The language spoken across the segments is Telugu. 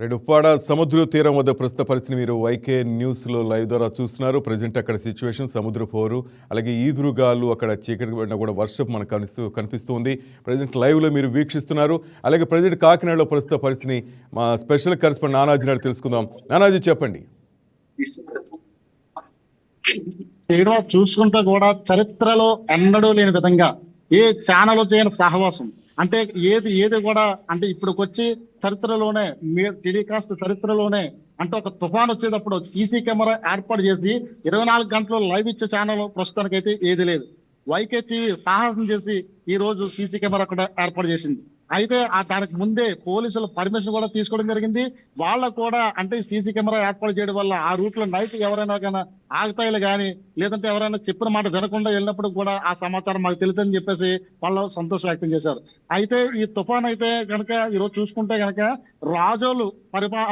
రెడ్ ఉప్పాడ సముద్ర తీరం వద్ద ప్రస్తుత పరిస్థితి మీరు వైకే న్యూస్లో లైవ్ ద్వారా చూస్తున్నారు. ప్రజెంట్ అక్కడ సిచ్యువేషన్ సముద్ర పోరు అలాగే ఈదురుగాలు అక్కడ చీకటి పడిన కూడా వర్షం మనకు కనిపిస్తూ కనిపిస్తుంది. ప్రజెంట్ లైవ్లో మీరు వీక్షిస్తున్నారు. అలాగే ప్రజెంట్ కాకినాడలో ప్రస్తుత పరిస్థితిని మా స్పెషల్ కరెస్పాండ్ నానాజీ నాడు తెలుసుకుందాం. నానాజీ చెప్పండి. చూసుకుంటే కూడా చరిత్రలో ఎన్నడూ లేని విధంగా ఏ ఛానల్ చేయని సహవాసం. అంటే ఏది ఏది కూడా అంటే ఇప్పుడుకొచ్చి చరిత్రలోనే టెలికాస్ట్ చరిత్రలోనే అంటే ఒక తుఫాన్ వచ్చేటప్పుడు సీసీ కెమెరా ఏర్పాటు చేసి ఇరవై నాలుగు గంటలు లైవ్ ఇచ్చే ఛానల్ ప్రస్తుతానికైతే ఏది లేదు. వైకే టీవీ సాహసం చేసి ఈ రోజు సీసీ కెమెరా కూడా ఏర్పాటు చేసింది. అయితే ఆ దానికి ముందే పోలీసులు పర్మిషన్ కూడా తీసుకోవడం జరిగింది. వాళ్ళకు కూడా అంటే సీసీ కెమెరా ఏర్పాటు చేయడం వల్ల ఆ రూట్లో నైట్ ఎవరైనా కానీ ఆగతాయిలు కానీ లేదంటే ఎవరైనా చెప్పిన మాట వినకుండా వెళ్ళినప్పుడు కూడా ఆ సమాచారం మాకు తెలియదని చెప్పేసి వాళ్ళు సంతోషం వ్యక్తం చేశారు. అయితే ఈ తుఫాన్ అయితే కనుక ఈరోజు చూసుకుంటే కనుక రాజోలు పరిపా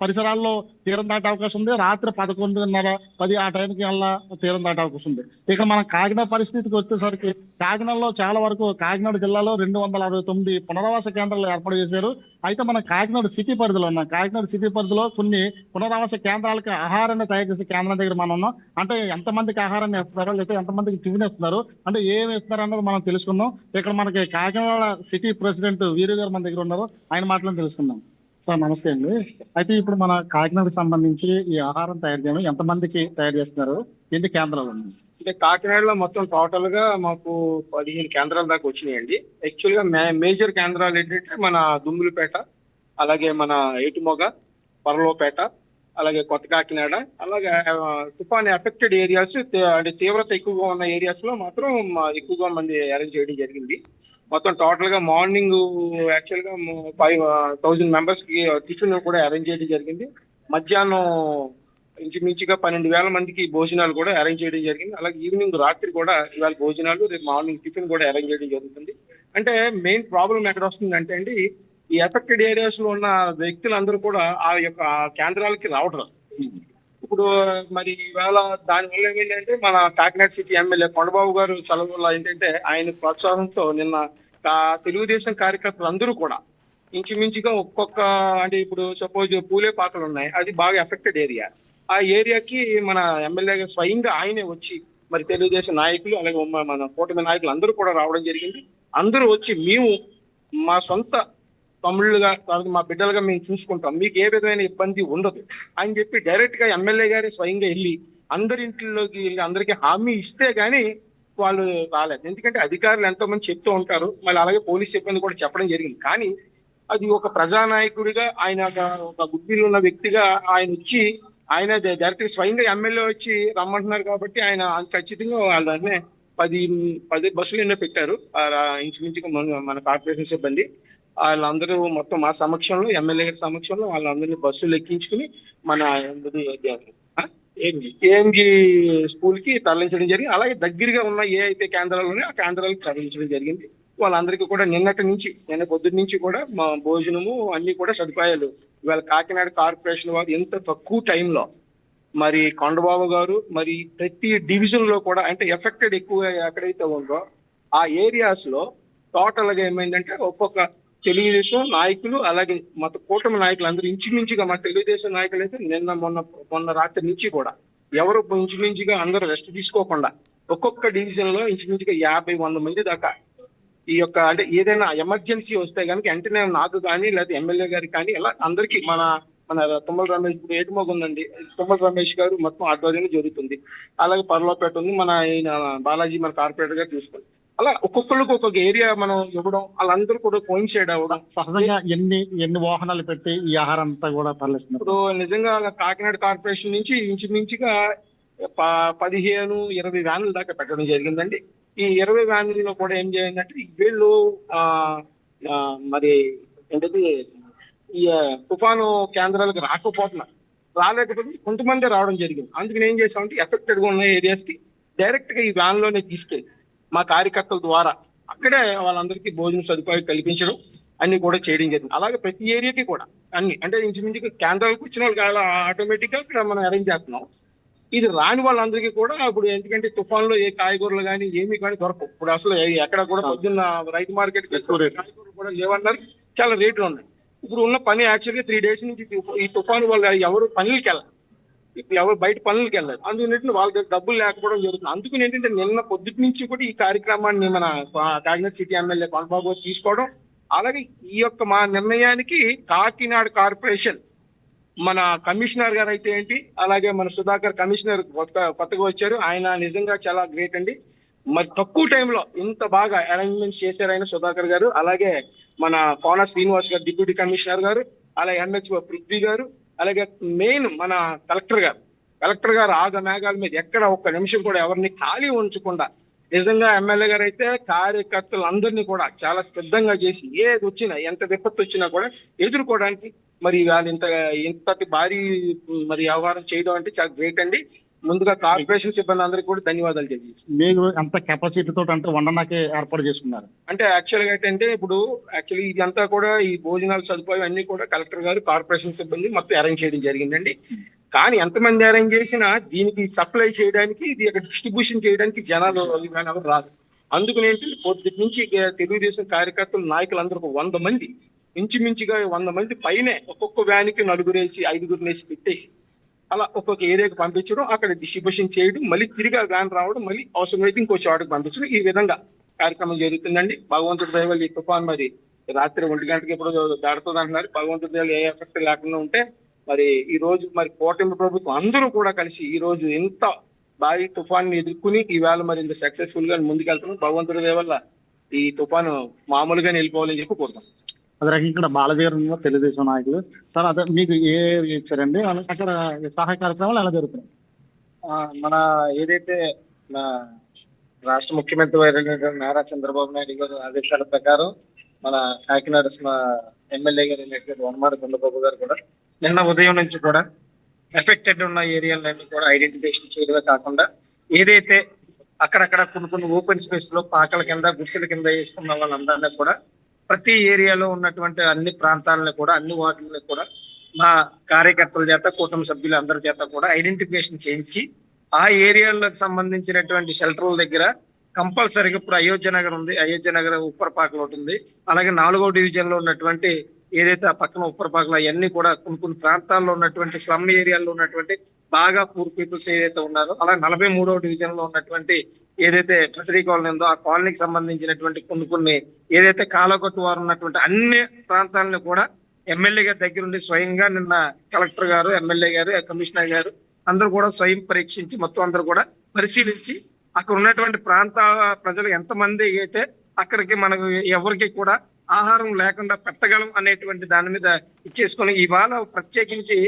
పరిసరాల్లో తీరం దాటే అవకాశం ఉంది. రాత్రి పదకొండున్నర పది ఆ టైంకి వల్ల తీరం దాటే అవకాశం ఉంది. ఇక్కడ మనం కాకినాడ పరిస్థితికి వచ్చేసరికి కాకినాడలో చాలా వరకు కాకినాడ జిల్లాలో రెండు వందల అరవై తొమ్మిది పునరావాస కేంద్రాలు ఏర్పాటు చేశారు. అయితే మన కాకినాడ సిటీ పరిధిలో ఉన్నాం. కాకినాడ సిటీ పరిధిలో కొన్ని పునరావాస కేంద్రాలకు ఆహారాన్ని తయారు చేసే కేంద్రం దగ్గర మనం ఉన్నాం. అంటే ఎంతమందికి ఆహారాన్ని ఇస్తున్నారు లేకపోతే ఎంతమందికి టిఫిన్ ఇస్తున్నారు? అంటే ఏమి ఇస్తున్నారు అన్నది మనం తెలుసుకుందాం. ఇక్కడ మనకి కాకినాడ సిటీ ప్రెసిడెంట్ వీరు గారు మన దగ్గర ఉన్నారు. ఆయన మాటలను తెలుసుకుందాం. సార్ నమస్తే అండి. అయితే ఇప్పుడు మన కాకినాడకు సంబంధించి ఈ ఆహారం తయారు చేయడం ఎంతమందికి తయారు చేస్తున్నారు? ఎన్ని కేంద్రాలు? ఉన్నాయి అంటే కాకినాడలో మొత్తం టోటల్గా మాకు పదిహేను కేంద్రాల దాకా వచ్చినాయండి. యాక్చువల్గా మే- మేజర్ కేంద్రాలు ఏంటంటే మన దుమ్ములపేట అలాగే మన ఏటుమొగ పరలోపేట అలాగే కొత్త కాకినాడ అలాగే తుఫాన్ ఎఫెక్టెడ్ ఏరియాస్ అంటే తీవ్రత ఎక్కువగా ఉన్న ఏరియాస్లో మాత్రం ఎక్కువగా మంది అరేంజ్ చేయడం జరిగింది. మొత్తం టోటల్గా మార్నింగ్ యాక్చువల్గా ఫైవ్ థౌజండ్ మెంబర్స్కి టిఫిన్ కూడా అరేంజ్ చేయడం జరిగింది. మధ్యాహ్నం ఇంచుమించుగా పన్నెండు వేల మందికి భోజనాలు కూడా అరేంజ్ చేయడం జరిగింది. అలాగే ఈవినింగ్ రాత్రి కూడా ఇవాళ భోజనాలు రేపు మార్నింగ్ టిఫిన్ కూడా అరేంజ్ చేయడం జరుగుతుంది. అంటే మెయిన్ ప్రాబ్లం ఎక్కడ వస్తుంది అంటే అండి ఈ ఎఫెక్టెడ్ ఏరియాస్లో ఉన్న వ్యక్తులందరూ కూడా ఆ యొక్క కేంద్రాలకి రావడం ఇప్పుడు మరి ఇవాళ దానివల్ల ఏమైందంటే మన కాకినాడ సిటీ ఎమ్మెల్యే కొండబాబు గారు సెలవుల్లో ఏంటంటే ఆయన ప్రోత్సాహంతో నిన్న తెలుగుదేశం కార్యకర్తలు అందరూ కూడా ఇంచుమించుగా ఒక్కొక్క అంటే ఇప్పుడు సపోజ్ పూలే పాకలు ఉన్నాయి అది బాగా ఎఫెక్టెడ్ ఏరియా. ఆ ఏరియాకి మన ఎమ్మెల్యే స్వయంగా ఆయనే వచ్చి మరి తెలుగుదేశం నాయకులు అలాగే మన కూటమి నాయకులు అందరూ కూడా రావడం జరిగింది. అందరూ వచ్చి మేము మా సొంత తమ్ముళ్ళుగా తర్వాత మా బిడ్డలుగా మేము చూసుకుంటాం. మీకు ఏ విధమైన ఇబ్బంది ఉండదు. అని చెప్పి డైరెక్ట్గా ఎమ్మెల్యే గారి స్వయంగా వెళ్ళి అందరి ఇంట్లోకి వెళ్ళి అందరికి హామీ ఇస్తే గానీ వాళ్ళు రాలేదు. ఎందుకంటే అధికారులు ఎంతో మంది చెప్తూ ఉంటారు. మళ్ళీ అలాగే పోలీస్ సిబ్బంది కూడా చెప్పడం జరిగింది. కానీ అది ఒక ప్రజానాయకుడిగా ఆయన ఒక- గుడ్బిల్ గుడ్డిలో ఉన్న వ్యక్తిగా ఆయన వచ్చి ఆయన డైరెక్ట్ స్వయంగా ఎమ్మెల్యే వచ్చి రమ్మంటున్నారు కాబట్టి ఆయన ఖచ్చితంగా వాళ్ళనే పది పది బస్సులు ఎన్నో పెట్టారు. ఇంచుమించుగా మన మన కార్పొరేషన్ సిబ్బంది. వాళ్ళందరూ మొత్తం మా సమక్షంలో ఎమ్మెల్యే సమక్షంలో వాళ్ళందరినీ బస్సులు ఎక్కించుకుని మన ఏఎంజి స్కూల్కి తరలించడం జరిగింది. అలాగే దగ్గరగా ఉన్న ఏ అయితే కేంద్రాలు ఉన్నాయో ఆ కేంద్రాలకు తరలించడం జరిగింది. వాళ్ళందరికీ కూడా నిన్నటి నుంచి నిన్న పొద్దున్న నుంచి కూడా మా భోజనము అన్ని కూడా సదుపాయాలు. ఇవాళ కాకినాడ కార్పొరేషన్ వారు ఎంత తక్కువ టైంలో మరి కొండబాబు గారు మరి ప్రతి డివిజన్లో కూడా అంటే ఎఫెక్టెడ్ ఎక్కువ ఎక్కడైతే ఉందో ఆ ఏరియాస్లో టోటల్గా ఏమైందంటే ఒక్కొక్క తెలుగుదేశం నాయకులు అలాగే మత కూటమి నాయకులు అందరూ ఇంచుమించుగా మా తెలుగుదేశం నాయకులు అయితే నిన్న మొన్న మొన్న రాత్రి నుంచి కూడా ఎవరు ఇంచుమించుగా అందరూ రెస్ట్ తీసుకోకుండా ఒక్కొక్క డివిజన్లో ఇంచుమించుగా యాభై వంద మంది దాకా ఈ యొక్క అంటే ఏదైనా ఎమర్జెన్సీ వస్తే కనుక వెంటనే నాకు కానీ లేదా ఎమ్మెల్యే గారికి కానీ ఇలా అందరికీ మన మన తుమ్మల రమేష్ ఇప్పుడు ఏటుమోగ ఉందండి. తుమ్మల రమేష్ గారు మొత్తం ఆధ్వర్యంలో జరుగుతుంది. అలాగే పర్లోపేట ఉంది మన ఆయన బాలాజీ మన కార్పొరేటర్ గారు చూసుకోండి. అలా ఒక్కొక్కరికి ఒక్కొక్క ఏరియా మనం ఇవ్వడం వాళ్ళందరూ కూడా కోయిన్సైడ్ అవ్వడం. సహజంగా ఎన్ని ఎన్ని వాహనాలు పెట్టి ఈ ఆహారం అంతా కూడా తరలిస్తున్నారు? ఇప్పుడు నిజంగా కాకినాడ కార్పొరేషన్ నుంచి ఇంచుమించుగా పదిహేను ఇరవై వ్యాన్ల దాకా పెట్టడం జరిగిందండి. ఈ ఇరవై వ్యాన్లలో కూడా ఏం చేయందంటే వీళ్ళు మరి ఏంటది ఈ తుఫాను కేంద్రాలకు రాకపోతున్నారు రాలేకపోతే కొంతమంది రావడం జరిగింది. అందుకని ఏం చేసామంటే ఎఫెక్టెడ్గా ఉన్న ఏరియాస్కి డైరెక్ట్గా ఈ వ్యాన్లోనే తీసుకెళ్ళి మా కార్యకర్తల ద్వారా అక్కడే వాళ్ళందరికీ భోజన సదుపాయం కల్పించడం అన్ని కూడా చేయడం జరిగింది. అలాగే ప్రతి ఏరియాకి కూడా అన్ని అంటే ఇంచుమించుగా కేంద్రాలకు వచ్చిన వాళ్ళకి అలా ఆటోమేటిక్గా ఇక్కడ మనం అరేంజ్ చేస్తున్నాం. ఇది రాని వాళ్ళందరికీ కూడా ఇప్పుడు ఎందుకంటే తుఫాన్లో ఏ కాయగూరలు కానీ ఏమి కానీ దొరకవు. ఇప్పుడు అసలు ఎక్కడ కూడా పొద్దున్న రైతు మార్కెట్ కాయగూరలు కూడా లేవన్నారు. చాలా రేట్లు ఉన్నాయి. ఇప్పుడు ఉన్న పని యాక్చువల్గా త్రీ డేస్ నుంచి ఈ తుఫాను వల్ల ఎవరు పనులకి వెళ్ళాలి ఇప్పుడు ఎవరు బయట పనులకి వెళ్ళారు అందుకని వాళ్ళ దగ్గర డబ్బులు లేకపోవడం జరుగుతుంది. అందుకని ఏంటంటే నిన్న పొద్దుటి నుంచి కూడా ఈ కార్యక్రమాన్ని మన కాకినాడ సిటీ ఎమ్మెల్యే కొండబాబు తీసుకోవడం అలాగే ఈ యొక్క మా నిర్ణయానికి కాకినాడ కార్పొరేషన్ మన కమిషనర్ గారు అయితే ఏంటి అలాగే మన సుధాకర్ కమిషనర్ కొత్త కొత్తగా వచ్చారు. ఆయన నిజంగా చాలా గ్రేట్ అండి. మరి తక్కువ టైంలో ఇంత బాగా అరేంజ్మెంట్స్ చేశారు ఆయన సుధాకర్ గారు అలాగే మన కోన శ్రీనివాస్ గారు డిప్యూటీ కమిషనర్ గారు అలాగే ఎంహెచ్ఓ పృథ్వీ గారు అలాగే మెయిన్ మన కలెక్టర్ గారు. కలెక్టర్ గారు ఆగ మేఘాల మీద ఎక్కడ ఒక్క నిమిషం కూడా ఎవరిని ఖాళీ ఉంచకుండా నిజంగా ఎమ్మెల్యే గారు అయితే కార్యకర్తలందరినీ కూడా చాలా సిద్ధంగా చేసి ఏది వచ్చినా ఎంత విపత్తు వచ్చినా కూడా ఎదుర్కోవడానికి మరి వాళ్ళు ఇంత ఇంతటి భారీ మరి వ్యవహారం చేయడం అంటే చాలా గ్రేట్ అండి. ముందుగా కార్పొరేషన్ సిబ్బంది అందరికీ కూడా ధన్యవాదాలు మీరు ఎంత కెపాసిటీ తోటి అంటే వండనాకే ఏర్పాటు చేసుకున్నారు? అంటే యాక్చువల్గా ఏంటంటే ఇప్పుడు యాక్చువల్లీ ఇది అంతా కూడా ఈ భోజనాల సదుపాయం అన్ని కూడా కలెక్టర్ గారు కార్పొరేషన్ సిబ్బంది మొత్తం అరేంజ్ చేయడం జరిగిందండి. కానీ ఎంతమంది అరేంజ్ చేసినా దీనికి సప్లై చేయడానికి ఇది అక్కడ డిస్ట్రిబ్యూషన్ చేయడానికి జనాలు ఎవరు రాదు. అందుకని ఏంటంటే పొద్దుటి నుంచి తెలుగుదేశం కార్యకర్తలు నాయకులు అందరూ ఒక వంద మంది ఇంచుమించుగా వంద మంది పైనే ఒక్కొక్క వ్యాన్కి నలుగురేసి ఐదుగురినేసి పెట్టేసి అలా ఒక్కొక్క ఏరియాకి పంపించడం అక్కడ డిస్ట్రిబ్యూషన్ చేయడం మళ్ళీ తిరిగి గాని రావడం మళ్ళీ అవసరమైతే ఇంకో చోటకి పంపించడం. ఈ విధంగా కార్యక్రమం జరుగుతుందండి. భగవంతుడి దయవల్ల ఈ తుఫాన్ మరి రాత్రి ఒంటి గంటకి ఎప్పుడు దాడుతుంది అంటున్నారు. భగవంతుడి దయవల్ల ఏ ఎఫెక్ట్ లేకుండా ఉంటే మరి ఈ రోజు మరి కూటమి ప్రభుత్వం అందరూ కూడా కలిసి ఈ రోజు ఎంత భారీ తుఫాన్ ఎదుర్కొని ఈవేళ మరి ఇంత సక్సెస్ఫుల్గా ముందుకెళ్తున్నాం. భగవంతుడి దయవల్ల ఈ తుఫాను మామూలుగా వెళ్ళిపోవాలని చెప్పి కోరుతాం అదే రకంగా ఇక్కడ బాలాజీ గారు తెలుగుదేశం నాయకులు. సార్ అదే మీకు ఏ ఇచ్చారండి? అక్కడ సహాయ కార్యక్రమాలు ఎలా జరుగుతున్నాయి మన ఏదైతే మన రాష్ట్ర ముఖ్యమంత్రి అయినటువంటి నారా చంద్రబాబు నాయుడు గారు ఆదేశాల ప్రకారం మన కాకినాడ ఎమ్మెల్యే గారు అయినటువంటి వనమాడ చంద్రబాబు గారు కూడా నిన్న ఉదయం నుంచి కూడా ఎఫెక్టెడ్ ఉన్న ఏరియాలన్నీ కూడా ఐడెంటిఫికేషన్ చేయడమే కాకుండా ఏదైతే అక్కడక్కడ కొన్ని కొన్ని ఓపెన్ స్పేస్లో పాకల కింద గుర్తుల కింద వేసుకున్న వాళ్ళందరినీ కూడా ప్రతి ఏరియాలో ఉన్నటువంటి అన్ని ప్రాంతాలను కూడా అన్ని వార్డులను కూడా మా కార్యకర్తల చేత కుటుంబ సభ్యులు అందరి చేత కూడా ఐడెంటిఫికేషన్ చేయించి ఆ ఏరియాలకు సంబంధించినటువంటి షెల్టర్ల దగ్గర కంపల్సరీగా ఇప్పుడు అయోధ్య నగర్ ఉంది. అయోధ్య నగర్ ఉప్పరపాకలు ఒకటి ఉంది అలాగే నాలుగో డివిజన్లో ఉన్నటువంటి ఏదైతే ఆ పక్కన ఉప్పరపాకలు అవన్నీ కూడా కొన్ని కొన్ని ప్రాంతాల్లో ఉన్నటువంటి స్లమ్ ఏరియాల్లో ఉన్నటువంటి బాగా పూర్ పీపుల్స్ ఏదైతే ఉన్నారో అలాగే నలభై మూడో డివిజన్లో ఉన్నటువంటి ఏదైతే ట్రెజరీ కాలనీ ఉందో ఆ కాలనీకి సంబంధించినటువంటి కొన్ని కొన్ని ఏదైతే కాలగొట్టు వారు ఉన్నటువంటి అన్ని ప్రాంతాలను కూడా ఎమ్మెల్యే గారి దగ్గర ఉండి స్వయంగా నిన్న కలెక్టర్ గారు ఎమ్మెల్యే గారు కమిషనర్ గారు అందరూ కూడా స్వయం పరీక్షించి మొత్తం అందరూ కూడా పరిశీలించి అక్కడ ఉన్నటువంటి ప్రాంత ప్రజలు ఎంతమంది అయితే అక్కడికి మనకు ఎవరికి కూడా ఆహారం లేకుండా పెట్టగలం అనేటువంటి దాని మీద ఇచ్చేసుకొని ఇవాళ ప్రత్యేకించి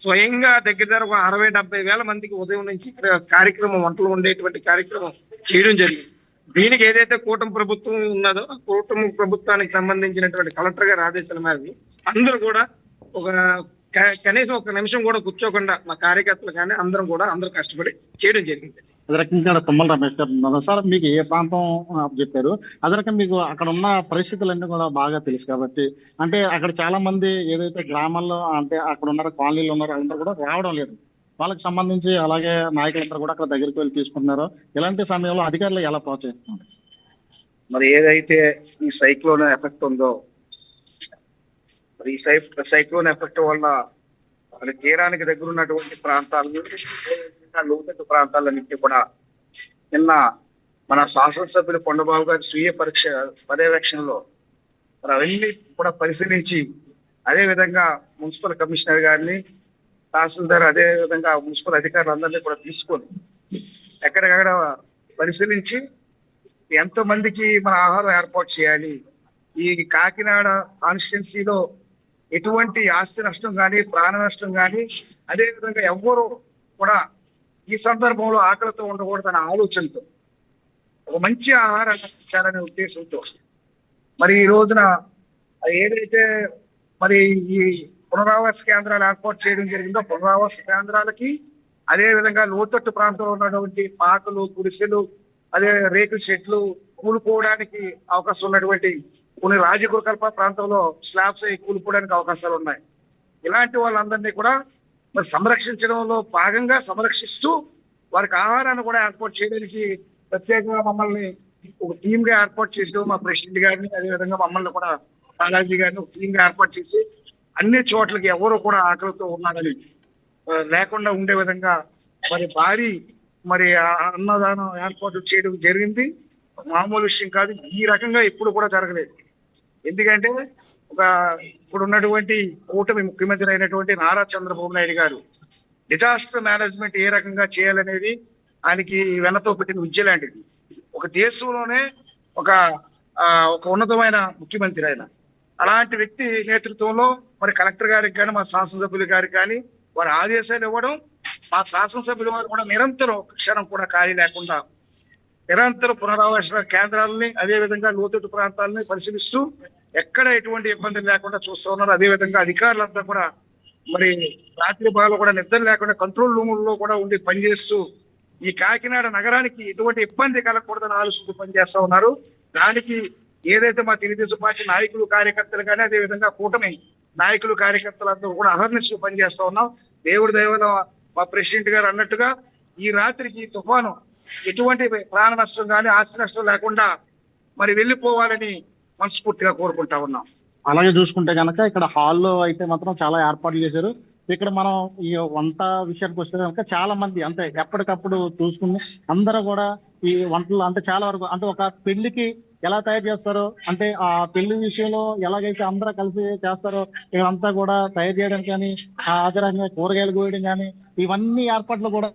స్వయంగా దగ్గర దగ్గర ఒక అరవై డెబ్బై వేల మందికి ఉదయం నుంచి ఇక్కడ కార్యక్రమం వంటలు ఉండేటువంటి కార్యక్రమం చేయడం జరిగింది. దీనికి ఏదైతే కూటమి ప్రభుత్వం ఉన్నదో ఆ కూటమి ప్రభుత్వానికి సంబంధించినటువంటి కలెక్టర్ గారి ఆదేశాల మేరకు అందరూ కూడా ఒక కనీసం ఒక నిమిషం కూడా కూర్చోకుండా మా కార్యకర్తలు కానీ అందరం కూడా అందరూ కష్టపడి చేయడం జరిగింది. అదే రకంగా తుమ్మల రమేష్ గారు ఉన్నారు. సార్ మీకు ఏ ప్రాంతం చెప్పారు? అదే రకంగా మీకు అక్కడ ఉన్న పరిస్థితులన్నీ కూడా బాగా తెలుసు కాబట్టి. అంటే అక్కడ చాలా మంది ఏదైతే గ్రామాల్లో అంటే అక్కడ ఉన్నారు కాలనీలు ఉన్నారు అందరూ కూడా రావడం లేదు. వాళ్ళకి సంబంధించి అలాగే నాయకులందరూ కూడా అక్కడ దగ్గరికి వెళ్ళి తీసుకుంటున్నారు. ఇలాంటి సమయంలో అధికారులు ఎలా ప్రోత్సహిస్తున్నారు? మరి ఏదైతే ఈ సైక్లోన్ ఎఫెక్ట్ ఉందో మరి ఈ సై సైక్లోన్ ఎఫెక్ట్ వల్ల తీరానికి దగ్గర ఉన్నటువంటి ప్రాంతాలను ఇంకా లోతట్టు ప్రాంతాలన్నింటినీ కూడా నిన్న మన శాసనసభ్యులు కొండబాబు గారి స్వీయ పరీక్ష పర్యవేక్షణలో మరి అవన్నీ కూడా పరిశీలించి అదే విధంగా మున్సిపల్ కమిషనర్ గారిని తహసీల్దార్ అదే విధంగా మున్సిపల్ అధికారులందరినీ కూడా తీసుకొని ఎక్కడికక్కడ పరిశీలించి ఎంతమందికి మన ఆహారం ఏర్పాటు చేయాలి. ఈ కాకినాడ కాన్స్టిట్యున్సీలో ఎటువంటి ఆస్తి నష్టం కానీ ప్రాణ నష్టం కానీ అదే విధంగా ఎవ్వరూ కూడా ఈ సందర్భంలో ఆకలితో ఉండకూడదన్న ఆలోచనతో ఒక మంచి ఆహారాన్ని ఇచ్చారనే ఉద్దేశంతో. మరి ఈ రోజున ఏదైతే మరి ఈ పునరావాస కేంద్రాలు ఏర్పాటు చేయడం జరిగిందో పునరావాస కేంద్రాలకి అదే విధంగా లోతట్టు ప్రాంతంలో ఉన్నటువంటి పాకలు గుడిసెలు అదే రేకుల షెడ్లు కూలిపోవడానికి అవకాశం ఉన్నటువంటి కొన్ని రాజగృహకల్ప ప్రాంతంలో స్లాబ్స్ అయి కూలిపోవడానికి అవకాశాలు ఉన్నాయి. ఇలాంటి వాళ్ళందరినీ కూడా మరి సంరక్షించడంలో భాగంగా సంరక్షిస్తూ వారికి ఆహారాన్ని కూడా ఏర్పాటు చేయడానికి ప్రత్యేకంగా మమ్మల్ని ఒక టీమ్గా ఏర్పాటు చేసి మా ప్రెసిడెంట్ గారిని అదే విధంగా మమ్మల్ని కూడా బాలాజీ గారిని ఒక టీమ్గా ఏర్పాటు చేసి అన్ని చోట్లకి ఎవరు కూడా ఆకలితో ఉన్నారని లేకుండా ఉండే విధంగా మరి భారీ మరి ఆ అన్నదానం ఏర్పాటు చేయడం జరిగింది. మామూలు విషయం కాదు. ఈ రకంగా ఎప్పుడు కూడా జరగలేదు. ఎందుకంటే ఒక ఇప్పుడు ఉన్నటువంటి కూటమి ముఖ్యమంత్రి అయినటువంటి నారా చంద్రబాబు నాయుడు గారు డిజాస్టర్ మేనేజ్మెంట్ ఏ రకంగా చేయాలనేది ఆయనకి వెన్నతో పెట్టిన విద్య లాంటిది. ఒక దేశంలోనే ఒక ఆ, ఒక ఉన్నతమైన ముఖ్యమంత్రి ఆయన. అలాంటి వ్యక్తి నేతృత్వంలో మరి కలెక్టర్ గారికి కానీ మా శాసనసభ్యులు గారికి కానీ వారి ఆదేశాలు ఇవ్వడం మా శాసనసభ్యుల వారు కూడా నిరంతరం క్షణం కూడా ఖాళీ లేకుండా నిరంతరం పునరావాస కేంద్రాలని అదే విధంగా లోతట్టు ప్రాంతాలని పరిశీలిస్తూ ఎక్కడ ఎటువంటి ఇబ్బందులు లేకుండా చూస్తూ ఉన్నారు అదే విధంగా అధికారులంతా కూడా మరి రాత్రి బాగా కూడా నిద్ర లేకుండా కంట్రోల్ రూముల్లో కూడా ఉండి పనిచేస్తూ ఈ కాకినాడ నగరానికి ఎటువంటి ఇబ్బంది కలగకూడదని ఆలోచిస్తూ పనిచేస్తూ ఉన్నారు. దానికి ఏదైతే మా తెలుగుదేశం పార్టీ నాయకులు కార్యకర్తలు కానీ అదే విధంగా కూటమి నాయకులు కార్యకర్తలందరూ కూడా అహర్నిస్తూ పనిచేస్తూ ఉన్నాం. దేవుడి దైవలో మా ప్రెసిడెంట్ గారు అన్నట్టుగా ఈ రాత్రికి ఈ తుఫాను ఎటువంటి ప్రాణ నష్టం కానీ ఆస్తి నష్టం లేకుండా మరి వెళ్ళిపోవాలని మనస్ఫూర్తిగా కోరుకుంటా ఉన్నాం. అలాగే చూసుకుంటే కనుక ఇక్కడ హాల్లో అయితే మాత్రం చాలా ఏర్పాట్లు చేశారు. ఇక్కడ మనం ఈ వంట విషయానికి వస్తే కనుక చాలా మంది అంటే ఎప్పటికప్పుడు చూసుకుని అందరూ కూడా ఈ వంటలు అంటే చాలా వరకు అంటే ఒక పెళ్ళికి ఎలా తయారు చేస్తారో అంటే ఆ పెళ్ళి విషయంలో ఎలాగైతే అందరూ కలిసి చేస్తారో ఇవంతా కూడా తయారు చేయడానికి కానీ ఆ అదే రకంగా కూరగాయలు కోయడం కానీ ఇవన్నీ ఏర్పాట్లు కూడా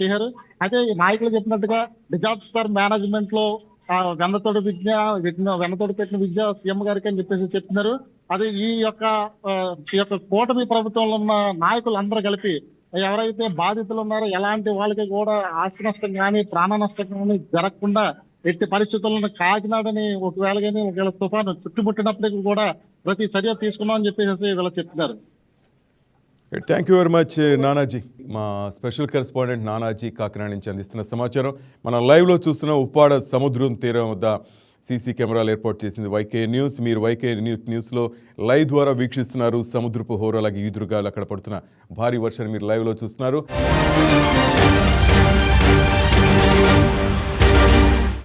చేశారు. అయితే ఈ నాయకులు చెప్పినట్టుగా డిజాస్టర్ మేనేజ్మెంట్లో ఆ వెన్నతోడు విద్య విజ్ఞ- వెన్నతోడు పెట్టిన విద్య సీఎం గారికి అని చెప్పేసి చెప్తున్నారు. అది ఈ యొక్క ఈ యొక్క కూటమి ప్రభుత్వంలో ఉన్న నాయకులు అందరూ కలిపి ఎవరైతే బాధితులు ఉన్నారో ఎలాంటి వాళ్ళకి కూడా ఆస్తి నష్టం కానీ ప్రాణ నష్టం కానీ జరగకుండా ఎట్టి పరిస్థితుల్లో కాకినాడని ఒకవేళ కానీ ఒకవేళ తుఫాను చుట్టుముట్టినప్పటికీ కూడా ప్రతి చర్య తీసుకున్నామని చెప్పేసి వీళ్ళు చెప్తున్నారు. Thank you very much Nanaji మా స్పెషల్ కరెస్పాండెంట్ నానాజీ కాకినాడ నుంచి అందిస్తున్న సమాచారం. మన లైవ్లో చూస్తున్న ఉప్పాడ సముద్రం తీరం వద్ద సీసీ కెమెరాలు ఏర్పాటు చేసింది వైకే న్యూస్. మీరు వైకే న్యూస్ న్యూస్లో లైవ్ ద్వారా వీక్షిస్తున్నారు సముద్రపు హోరు అలాగే ఈదురుగాలు అక్కడ పడుతున్న భారీ వర్షాన్ని మీరు లైవ్లో చూస్తున్నారు.